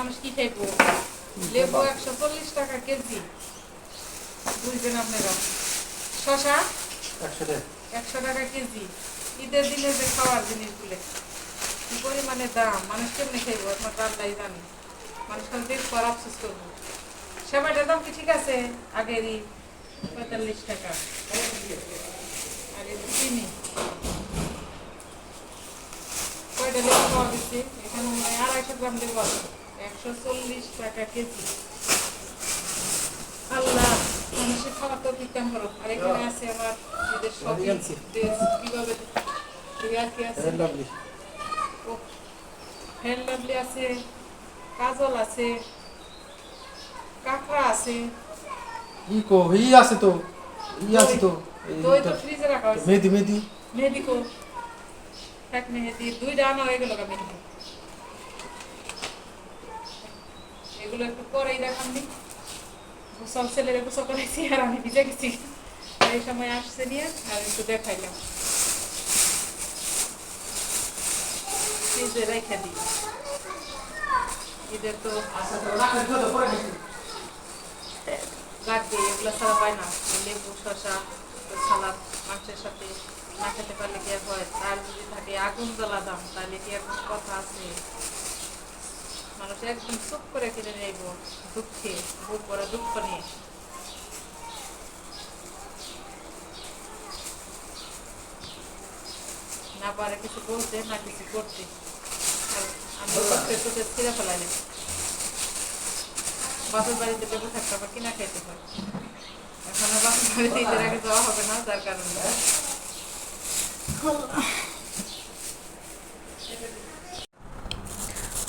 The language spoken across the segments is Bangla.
মানুষ কি খাইবো? লেবু একশো চল্লিশ টাকা কেজি। বুঝবেন আপনারা। শশা একশো টাকা। কেজি। ঈদের দিনে যে খাওয়ার জিনিসগুলো কি পরিমাণে দাম? মানুষ কেমনি খাইবো? একমাত্র আল্লাহ জানে। মানুষ খালি দেখ পর আফসোস করব। সেবাটার দাম কি ঠিক আছে? আগেরই পঁয়তাল্লিশ টাকা। আর চিনি কয়টা লেবু পাওয়া গেছে এখানে আড়াইশো গ্রাম লেবু আছে। একশো চল্লিশ টাকা কেজি। আল্লাহ মানুষের খাওয়া তো বিজ্ঞান করো আর এখানে আছে আমার নিজের সবই। কীভাবে কি আছে? হ্যান্ড লাভলি আছে। কাজল আছে। কাঁকড়া আছে। ই কো ই আছে তো ই আছে তো দই ফ্রিজে রাখা হয়েছে। মেহেদি মেহেদি। মেহেদি কো। এক মেহেদি দুইটা আনা হয়ে গেল মেহেদি। এগুলো একটু পরেই দেখাননি সব ছেলেরা গোসল করেছি আর আমি ভিজে গেছি। এই সময় আসছে নিয়ে আর একটু দেখাইলাম। ছাড়া না। লেবু সাথে না খেতে পারলে কি হয়? তার যদি থাকে আগুন জ্বালা দাম তাহলে কি কোনো কথা আছে? মানুষ একদম চুপ করে কিনে নেব। দুঃখে বুক করে দুঃখ নিয়ে। না পারে কিছু বলতে না কিছু করতে। আমি চোখে চোখে ছিঁড়ে ফেলাইলাম বাপের বাড়িতে লেবু থাকতে আবার কিনা খাইতে হয় এখন বাপের বাড়িতে যাওয়া হবে না যার কারণে।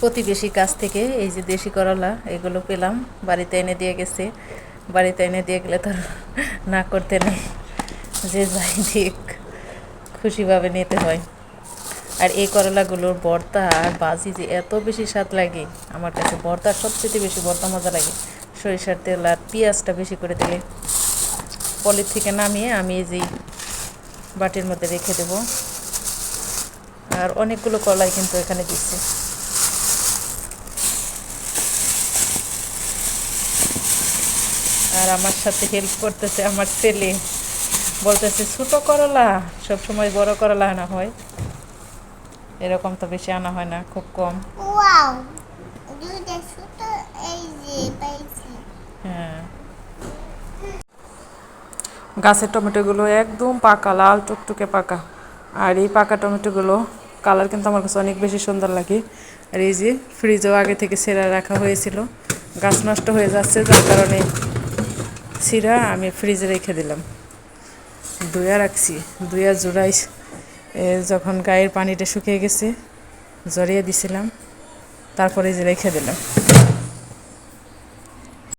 প্রতিবেশী কাছ থেকে এই যে দেশি করলা, এগুলো পেলাম। বাড়িতে এনে দিয়ে গেছে। বাড়িতে এনে দিয়ে গেলে তার না করতে নেই। যে যাই দিক, খুশিভাবে নিতে হয়। আর এই করলাগুলোর ভর্তা আর বাজি যে এত বেশি স্বাদ লাগে, আমার কাছে ভর্তা সবচেয়ে বেশি ভর্তা মজা লাগে। সরিষার তেল আর পেঁয়াজটা বেশি করে দিলে পলির থেকে নামিয়ে আমি এই যে বাটির মধ্যে রেখে দেবো। আর অনেকগুলো কলাই কিন্তু এখানে দিচ্ছি। আর আমার সাথে হেল্প করতেছে আমার ছেলে। বলতেছে ছোটো করলা। সব সময় বড় করলা আনা হয়। এরকম তো বেশি আনা হয় না খুব কম। হ্যাঁ। গাছের টমেটোগুলো একদম পাকা লাল টুকটুকে পাকা। আর এই পাকা টমেটোগুলো কালার কিন্তু আমার কাছে অনেক বেশি সুন্দর লাগে। আর এই যে ফ্রিজেও আগে থেকে সেরা রাখা হয়েছিল। গাছ নষ্ট হয়ে যাচ্ছে যার কারণে সিরা আমি ফ্রিজে রেখে দিলাম। দুয়া রাখছি দুয়া জোড়াই যখন গায়ের পানিটা শুকিয়ে গেছে, জড়িয়ে দিছিলাম, তারপরে যে রেখে দিলাম।